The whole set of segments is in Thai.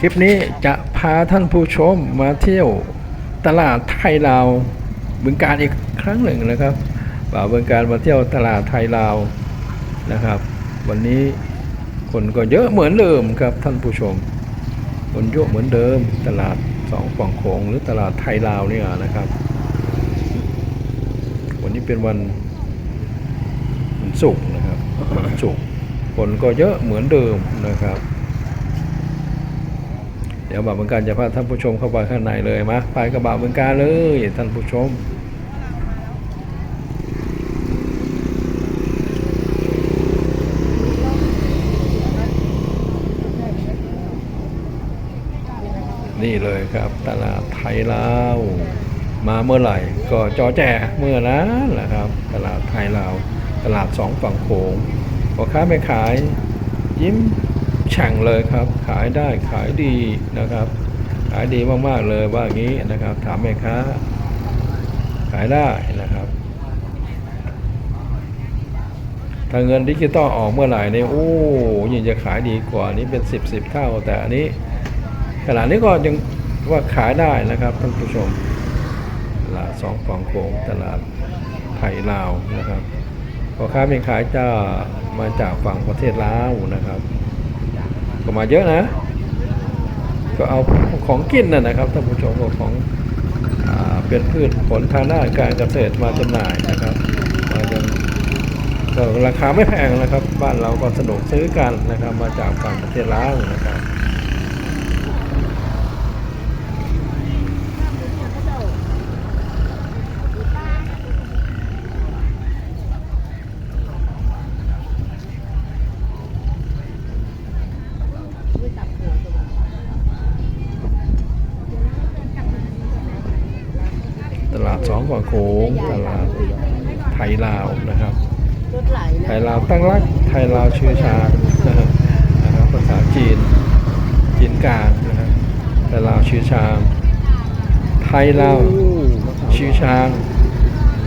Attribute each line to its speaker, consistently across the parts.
Speaker 1: คลิปนี้จะพาท่านผู้ชมมาเที่ยวตลาดไทยลาวบึงการอีกครั้งหนึ่งนะครับบ่าวบึงการมาเที่ยวตลาดไทยลาวนะครับ วันนี้คนก็เยอะเหมือนเดิมครับท่านผู้ชม คนเยอะเหมือนเดิมตลาดสองฝั่งโขงหรือตลาดไทยลาวเนี่ยนะครับ วันนี้เป็นวันวันศุกร์นะครับวันศุกร์คนก็เยอะเหมือนเดิมนะครับ เดี๋ยวบ่าวเมืองการจะพาท่านผู้ชมเข้าไปข้างในเลยมาไปกับบ่าวเมืองการเลยท่านผู้ชมนี่เลยครับตลาดไทยลาวมาเมื่อไหร่ก็จอแจเมื่อนั้นแหละครับ ตลาดไทยลาวตลาดสองฝั่งโขงพ่อค้าไม่ขายยิ้ม แฉ่งเลยครับ ขายได้ขายดีนะครับ ขายดีมากๆเลยว่าอย่างนี้นะครับ ถามแม่ค้าขายได้นะครับ ถ้าเงินดิจิตอลออกเมื่อไหร่เนี่ยโอ้ยิ่งจะขายดีกว่านี้เป็น 10บสเท่า แต่อันนี้ขนาดนี้ก็ยังว่าขายได้นะครับท่านผู้ชมตลาดสองฝั่งโขงตลาดไทยลาวนะครับพ่อค้าเป็นขายจะมาจากฝั่งประเทศลาวนะครับ ก็มาเยอะนะ ก็เอาของกินนะนะครับท่านผู้ชมของอเป็นพืชผลทางด้านการเกษตรมาจำหน่ายนะครับมาจนก็ราคาไม่แพงนะครับ บ้านเราก็สะดวกซื้อกันนะครับ มาจากฝั่งประเทศลาวนะครับ ตลาดสองฝั่งโขงตลาดไทยลาวนะครับ
Speaker 2: รถไหล
Speaker 1: ไทยลาวตั้งรักไทยลาวเชื้อชาตินะครับนะครับภาษาจีนจีนกลางนะครับไทยลาวเชื้อชาติไทยลาวเชื้อชาติ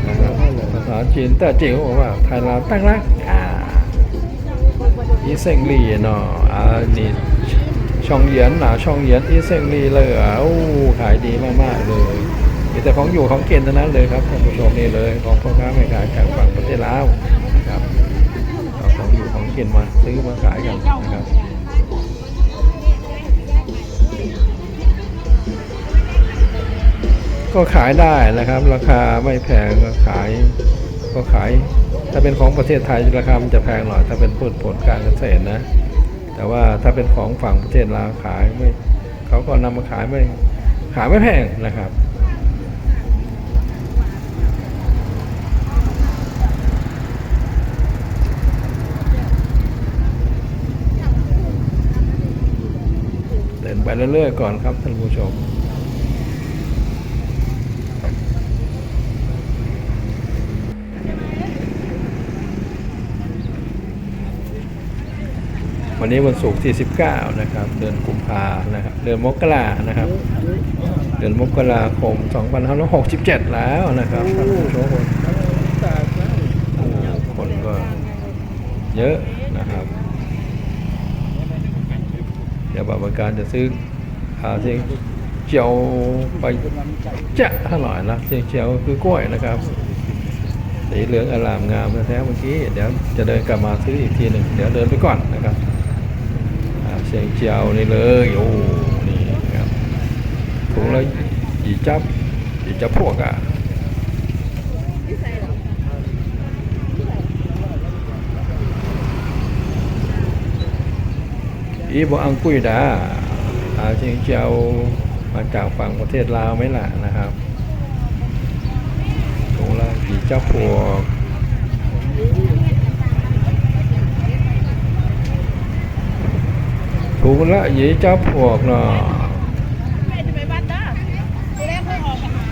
Speaker 1: นะครับภาษาจีนแต่จีนเขาบอกว่าไทยลาวตั้งรัก อีเซงลี่เนาะอ่านี่ช่องเหยียนหนาช่องเหยียนอีเซงลี่เลยอะโอ้ขายดีมากๆเลยมีแต่ของอยู่ของเกณฑ์เท่านั้นเลยครับท่านผู้ชมนี่เลยของพ่อค้าแม่ขายจากฝั่งประเทศลาวนะครับเอาของอยู่ของเกินมาซื้อมาขายกันนะครับก็ขายได้นะครับ ราคาไม่แพงก็ขาย ก็ขาย ถ้าเป็นของประเทศไทยราคามันจะแพงหน่อย ถ้าเป็นพืชผลการเกษตรนะ แต่ว่าถ้าเป็นของฝั่งประเทศลาวขายไม่เขาก็นำมาขายไม่ขายไม่แพงนะครับเดินไปเรื่อยๆก่อนครับท่านผู้ชม นี้วันศุกร์ที่ 19 นะครับ เดือนกุมภานะครับ เดือนมกรานะครับ เดือนมกราคม 2567 แล้วนะครับท่านผู้ชมโอ้คนก็เยอะนะครับเดี๋ยวบริการจะซื้ออาเชียงเจียวไปจะถ้าหน่อยนะเชียงเจียวคือกล้วยนะครับสีเหลืองอลามงามแท้เมื่อกี้เดี๋ยวจะเดินกลับมาซื้ออีกทีหนึ่งเดี๋ยวเดินไปก่อนนะครับ อ่าเชียงเจียวนี่เลยโอ้นี่ครับถุงละหยีจับหยีจับพวกอะอีบอังกุยดาอาเชียงเจียวมาจากฝั่งประเทศลาวไหมล่ะนะครับถุงละกี่จ้าพวก ถุงละยี่เจ้าพวกเนาะ
Speaker 2: แม่จะไปบ้านด้าทีแรกเพิ่งออกมา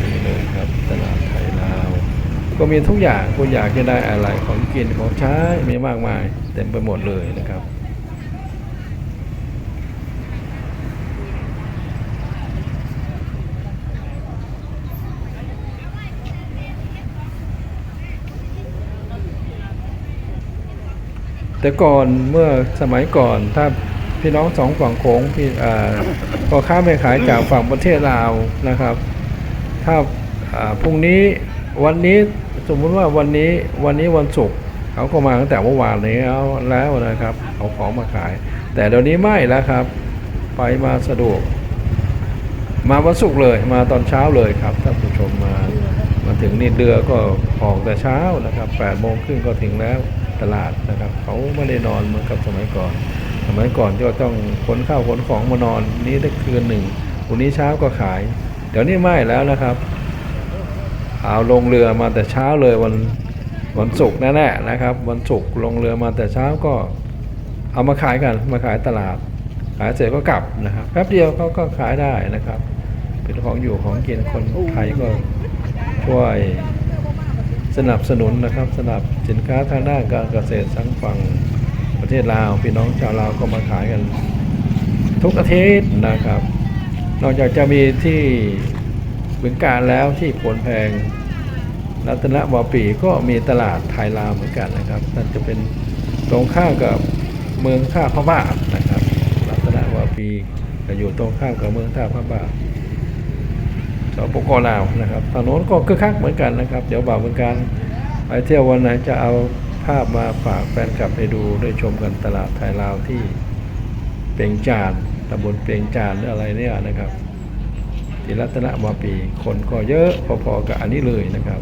Speaker 1: นี่เลยครับตลาดไทยลาวก็มีทุกอย่างคุณอยากจะได้อะไรของกินของใช้มีมากมาย เต็มไปหมดเลยนะครับ แต่ก่อนเมื่อสมัยก่อนถ้าพี่น้องสองฝั่งโขงพี่พอค้าแม่ขายจากฝั่งประเทศลาวนะครับ ถ้าพรุ่งนี้วันนี้สมมุติว่าวันนี้วันนี้วันศุกร์เขาก็มาตั้งแต่เมื่อวานนี้แล้วแล้วนะครับเอาของมาขาย แต่เดี๋ยวนี้ไม่แล้วครับ ไปมาสะดวก มาวันศุกร์เลยมาตอนเช้าเลยครับท่านผู้ชมมามาถึงนี่เดือก็ออกแต่เช้านะครับ8ปดโมงครึ่งก็ถึงแล้ว ตลาดนะครับ เขาไม่ได้นอนเหมือนกับสมัยก่อน สมัยก่อนก็ต้องขนข้าวขนของมานอนนี้ได้คืนหนึ่งวันนี้เช้าก็ขาย เดี๋ยวนี้ไม่แล้วนะครับเอาลงเรือมาแต่เช้าเลยวันวันศุกร์แน่นะนะครับ วันศุกร์ลงเรือมาแต่เช้าก็เอามาขายกันมาขายตลาด ขายเสร็จก็กลับนะครับแป๊บเดียวเขาก็ขายได้นะครับ เป็นของอยู่ของกินคนไทยก็ช่วย สนับสนุนนะครับสนับสินค้าทางด้านการเกษตรทั้งฝั่งประเทศลาวพี่น้องชาวลาวก็มาขายกัน ทุกอาทิตย์นะครับ นอกจากจะมีที่บึงการแล้วที่ผลแพงรัตนวาปีก็มีตลาดไทยลาวเหมือนกันนะครับนั่นจะเป็นตรงข้ามกับเมืองท่าพระบาทนะครับรัตนวาปีจะอยู่ตรงข้ามกับเมืองท่าพระบาท สปปลาวนะครับถนนก็คึกคักเหมือนกันนะครับ เดี๋ยวบ่าวเหมือนกันไปเที่ยววันไหนจะเอาภาพมาฝากแฟนคลับให้ดูได้ชมกันตลาดไทยลาวที่เปียงจานตำบลเปียงจานหรืออะไรเนี่ยนะครับที่รัตนวาปีคนก็เยอะพอๆกับอันนี้เลยนะครับ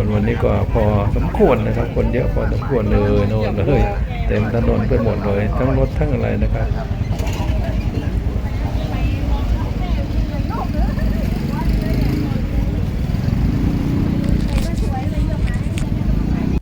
Speaker 1: คนวัน นี้ก็พอสมควรนะครับ คนเยอะพอสมควรเลยโน่นเลย เต็มถนนไปหมดเลย ทั้งรถทั้งอะไรนะครับ